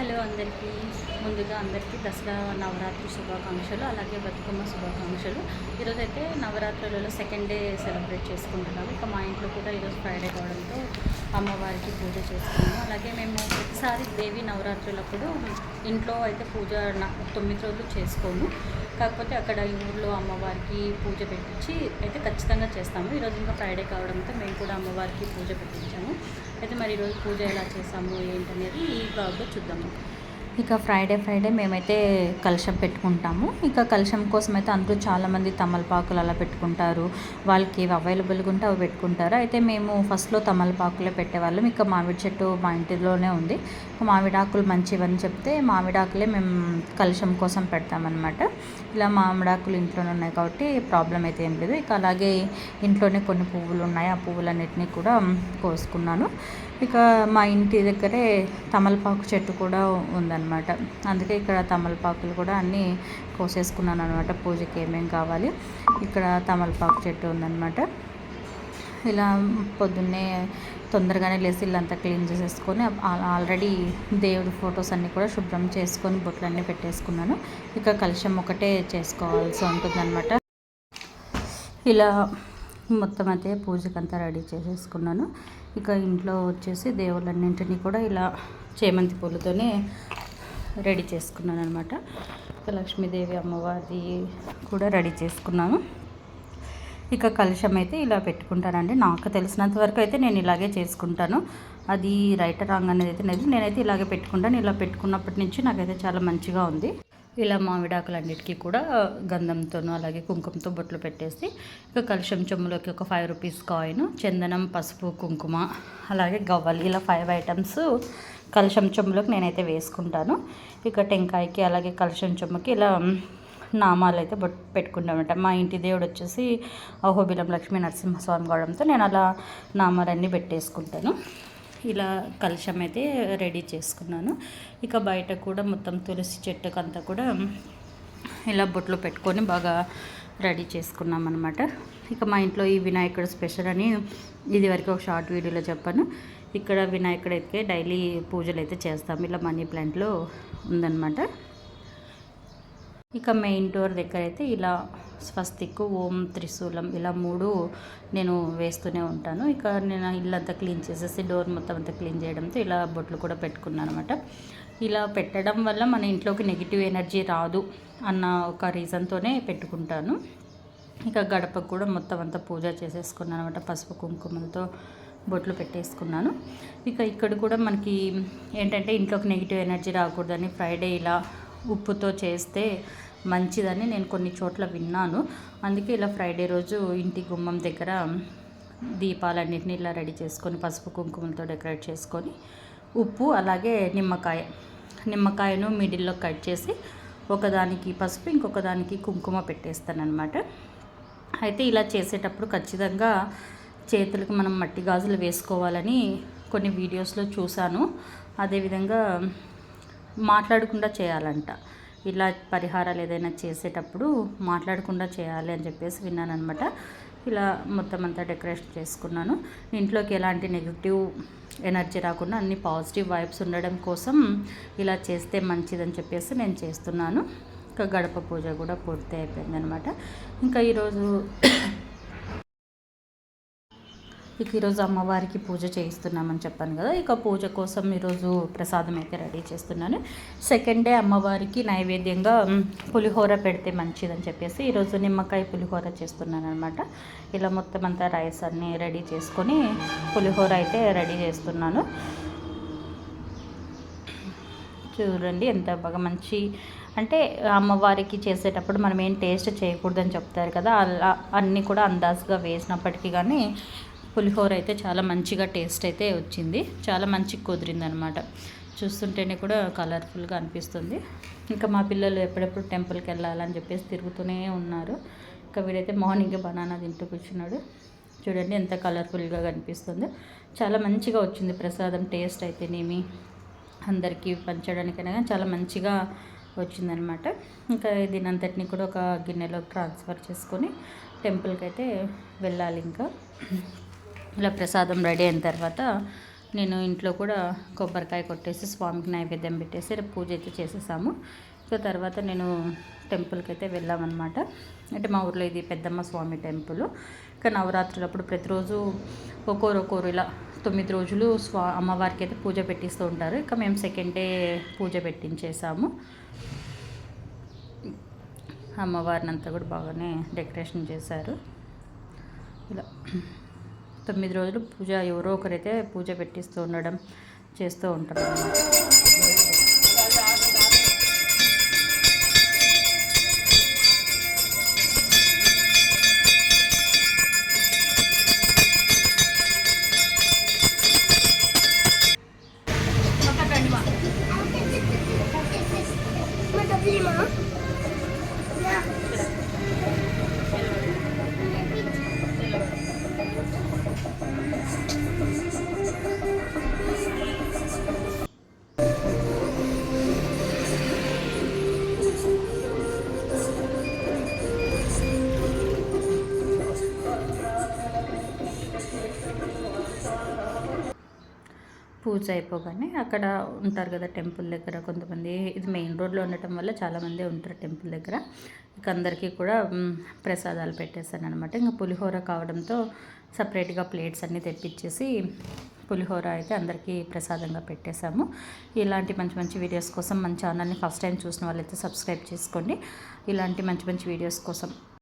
Hello అందరికీ. ముందుగా అందరికీ దసరా నవరాత్రి శుభాకాంక్షలు అలాగే బతుకమ్మ శుభాకాంక్షలు. ఈరోజు అయితే నవరాత్రులలో సెకండ్ డే సెలబ్రేట్ చేసుకుంటున్నాము. ఇక మా ఇంట్లో కూడా ఈరోజు ఫ్రైడే కావడంతో అమ్మవారికి పూజ చేస్తాము అలాగే మేము ప్రతిసారి దేవి నవరాత్రులప్పుడు ఇంట్లో అయితే పూజ తొమ్మిది రోజులు చేసుకోము. కాకపోతే అక్కడ ఈ ఊర్లో అమ్మవారికి పూజ పెట్టించి అయితే ఖచ్చితంగా చేస్తాము. ఈరోజు ఇంకా ఫ్రైడే కావడంతో మేము కూడా అమ్మవారికి పూజ పెట్టించాము. అయితే మరి ఈరోజు పూజ ఎలా చేసాము ఏంటనేది ఈ బ్లాగ్లో చూద్దాము. ఇక ఫ్రైడే ఫ్రైడే మేమైతే కలశం పెట్టుకుంటాము. ఇక కలశం కోసం అయితే అందరూ చాలామంది తమలపాకులు అలా పెట్టుకుంటారు. వాళ్ళకి ఏవి అవైలబుల్గా ఉంటే అవి పెట్టుకుంటారు. అయితే మేము ఫస్ట్లో తమలపాకులే పెట్టేవాళ్ళం. ఇక మామిడి చెట్టు మా ఇంటిలోనే ఉంది. మామిడాకులు మంచివని చెప్తే మామిడాకులే మేము కలశం కోసం పెడతామన్నమాట. ఇలా మామిడాకులు ఇంట్లోనే ఉన్నాయి కాబట్టి ప్రాబ్లం అయితే ఏం లేదు. ఇక అలాగే ఇంట్లోనే కొన్ని పువ్వులు ఉన్నాయి. ఆ పువ్వులన్నిటినీ కూడా కోసుకున్నాను. ఇక మా ఇంటి దగ్గరే తమలపాకు చెట్టు కూడా ఉందన్నమాట. అందుకే ఇక్కడ తమలపాకులు కూడా అన్నీ కోసేసుకున్నాను అనమాట పూజకి ఏమేమి కావాలి. ఇక్కడ తమలపాకు చెట్టు ఉందన్నమాట. ఇలా పొద్దున్నే తొందరగానే లేచి ఇల్లంతా క్లీన్ చేసేసుకొని ఆల్రెడీ దేవుడి ఫొటోస్ అన్నీ కూడా శుభ్రం చేసుకొని బొట్లన్నీ పెట్టేసుకున్నాను. ఇక కలుషం ఒకటే చేసుకోవాల్సి ఉంటుందన్నమాట. ఇలా మొత్తం అయితే పూజకంతా రెడీ చేసేసుకున్నాను. ఇక ఇంట్లో వచ్చేసి దేవుళ్ళన్నింటినీ కూడా ఇలా చేమంతి పూలతోనే రెడీ చేసుకున్నాను అనమాట ఇక లక్ష్మీదేవి అమ్మవారి కూడా రెడీ చేసుకున్నాను. ఇక కలుషం అయితే ఇలా పెట్టుకుంటానండి. నాకు తెలిసినంత వరకు అయితే నేను ఇలాగే చేసుకుంటాను. అది రైట్ రాంగ్ అనేది అయితే లేదు. నేనైతే ఇలాగే పెట్టుకుంటాను. ఇలా పెట్టుకున్నప్పటి నుంచి నాకైతే చాలా మంచిగా ఉంది. ఇలా మామిడాకులన్నిటికీ కూడా గంధంతోనూ అలాగే కుంకుమతో బొట్లు పెట్టేసి ఇక కలుషం చెమ్ములోకి ఒక ఫైవ్ రూపీస్ కాయిన్ చందనం పసుపు కుంకుమ అలాగే గవ్వలు ఇలా ఫైవ్ ఐటమ్స్ కలుషం చెమ్ములోకి నేనైతే వేసుకుంటాను. ఇక టెంకాయకి అలాగే కలుషం చెమ్ముకి ఇలా నామాలు అయితే బొట్ మా ఇంటి దేవుడు వచ్చేసి అహోబిలం లక్ష్మీ నరసింహస్వామి కావడంతో నేను అలా నామాలన్నీ పెట్టేసుకుంటాను. ఇలా కలుషం అయితే రెడీ చేసుకున్నాను. ఇక బయట కూడా మొత్తం తులసి చెట్టుకు అంతా కూడా ఇలా బొట్లు పెట్టుకొని బాగా రెడీ చేసుకున్నాం అనమాట ఇక మా ఇంట్లో ఈ వినాయకుడు స్పెషల్ అని ఇది వరకు ఒక షార్ట్ వీడియోలో చెప్పాను. ఇక్కడ వినాయకుడు అయితే డైలీ పూజలు అయితే చేస్తాం. ఇలా మనీ ప్లాంట్లో ఉందన్నమాట. ఇక మెయిన్ డోర్ దగ్గర అయితే ఇలా స్వస్తిక్ ఓం త్రిశూలం ఇలా మూడు నేను వేస్తూనే ఉంటాను. ఇక నేను ఇల్లంతా క్లీన్ చేసేసి డోర్ మొత్తం అంతా క్లీన్ చేయడంతో ఇలా బొట్లు కూడా పెట్టుకున్నాను అనమాట ఇలా పెట్టడం వల్ల మన ఇంట్లోకి నెగిటివ్ ఎనర్జీ రాదు అన్న ఒక రీజన్తోనే పెట్టుకుంటాను. ఇక గడపకు కూడా మొత్తం అంతా పూజ చేసేసుకున్నాను అనమాట పసుపు కుంకుమలతో బొట్లు పెట్టేసుకున్నాను. ఇక ఇక్కడ కూడా మనకి ఏంటంటే ఇంట్లోకి నెగిటివ్ ఎనర్జీ రాకూడదని ఫ్రైడే ఇలా ఉప్పుతో చేస్తే మంచిదని నేను కొన్ని చోట్ల విన్నాను. అందుకే ఇలా ఫ్రైడే రోజు ఇంటి గుమ్మం దగ్గర దీపాలన్నింటినీ ఇలా రెడీ చేసుకొని పసుపు కుంకుమలతో డెకరేట్ చేసుకొని ఉప్పు అలాగే నిమ్మకాయ నిమ్మకాయను మిడిల్లో కట్ చేసి ఒకదానికి పసుపు ఇంకొక దానికి కుంకుమ పెట్టేస్తాను అనమాట అయితే ఇలా చేసేటప్పుడు ఖచ్చితంగా చేతులకు మనం మట్టి గాజులు వేసుకోవాలని కొన్ని వీడియోస్లో చూశాను. అదేవిధంగా మాట్లాడకుండా చేయాలంట. ఇలా పరిహారాలు ఏదైనా చేసేటప్పుడు మాట్లాడకుండా చేయాలి అని చెప్పేసి విన్నాను అనమాట ఇలా మొత్తం అంతా డెకరేషన్ చేసుకున్నాను. ఇంట్లోకి ఎలాంటి నెగిటివ్ ఎనర్జీ రాకుండా అన్ని పాజిటివ్ వైబ్స్ ఉండడం కోసం ఇలా చేస్తే మంచిదని చెప్పేసి నేను చేస్తున్నాను. ఇంకా గడప పూజ కూడా పూర్తి అయిపోయింది అనమాట ఇంకా ఈరోజు ఇక ఈరోజు అమ్మవారికి పూజ చేయిస్తున్నామని చెప్పాను కదా ఇక పూజ కోసం ఈరోజు ప్రసాదం అయితే రెడీ చేస్తున్నాను. సెకండ్ డే అమ్మవారికి నైవేద్యంగా పులిహోర పెడితే మంచిదని చెప్పేసి ఈరోజు నిమ్మకాయ పులిహోర చేస్తున్నాను అనమాట ఇలా మొత్తం అంతా రైస్ అన్నీ రెడీ చేసుకొని పులిహోర అయితే రెడీ చేస్తున్నాను. చూడండి ఎంత బాగా మంచి అంటే అమ్మవారికి చేసేటప్పుడు మనం ఏం టేస్ట్ చేయకూడదని చెప్తారు కదా అలా అన్నీ కూడా అందాజుగా వేసినప్పటికీ కానీ పులిహోర అయితే చాలా మంచిగా టేస్ట్ అయితే వచ్చింది. చాలా మంచి కుదిరింది అనమాట చూస్తుంటేనే కూడా కలర్ఫుల్గా అనిపిస్తుంది. ఇంకా మా పిల్లలు ఎప్పుడెప్పుడు టెంపుల్కి వెళ్ళాలని చెప్పేసి తిరుగుతూనే ఉన్నారు. ఇంకా వీడైతే మార్నింగ్ బనానా తింటూ కూర్చున్నాడు. చూడండి ఎంత కలర్ఫుల్గా కనిపిస్తుందో. చాలా మంచిగా వచ్చింది ప్రసాదం టేస్ట్ అయితేనేమి అందరికీ పంచడానికైనా కానీ చాలా మంచిగా వచ్చిందనమాట ఇంకా దీనంతటిని కూడా ఒక గిన్నెలో ట్రాన్స్ఫర్ చేసుకొని టెంపుల్కి అయితే వెళ్ళాలి ఇంకా. ఇలా ప్రసాదం రెడీ అయిన తర్వాత నేను ఇంట్లో కూడా కొబ్బరికాయ కొట్టేసి స్వామికి నైవేద్యం పెట్టేసి రేపు పూజ అయితే చేసేసాము. ఇక తర్వాత నేను టెంపుల్కి అయితే వెళ్ళామన్నమాట. అంటే మా ఊర్లో ఇది పెద్దమ్మ స్వామి టెంపుల్. ఇక నవరాత్రులప్పుడు ప్రతిరోజు ఒక్కోరు ఒక్కోరు ఇలా తొమ్మిది రోజులు స్వా అమ్మవారికి అయితే పూజ పెట్టిస్తూ ఉంటారు. ఇక మేము సెకండ్ డే పూజ పెట్టించేసాము. అమ్మవారిని అంతా కూడా బాగానే డెకరేషన్ చేశారు. ఇలా. తొమ్మిది రోజులు పూజ ఎవరో ఒకరైతే పూజ పెట్టిస్తూ ఉండడం చేస్తూ ఉంటారు అన్నమాట. పూజ అయిపోగానే అక్కడ ఉంటారు కదా టెంపుల్ దగ్గర కొంతమంది. ఇది మెయిన్ రోడ్లో ఉండటం వల్ల చాలామంది ఉంటారు టెంపుల్ దగ్గర. ఇక అందరికీ కూడా ప్రసాదాలు పెట్టేస్తాను అనమాట ఇంకా పులిహోర కావడంతో సపరేట్గా ప్లేట్స్ అన్నీ తెప్పించేసి పులిహోర అయితే అందరికీ ప్రసాదంగా పెట్టేశాము. ఇలాంటి మంచి మంచి వీడియోస్ కోసం మన ఛానల్ని ఫస్ట్ టైం చూసిన వాళ్ళైతే సబ్స్క్రైబ్ చేసుకోండి. ఇలాంటి మంచి మంచి వీడియోస్ కోసం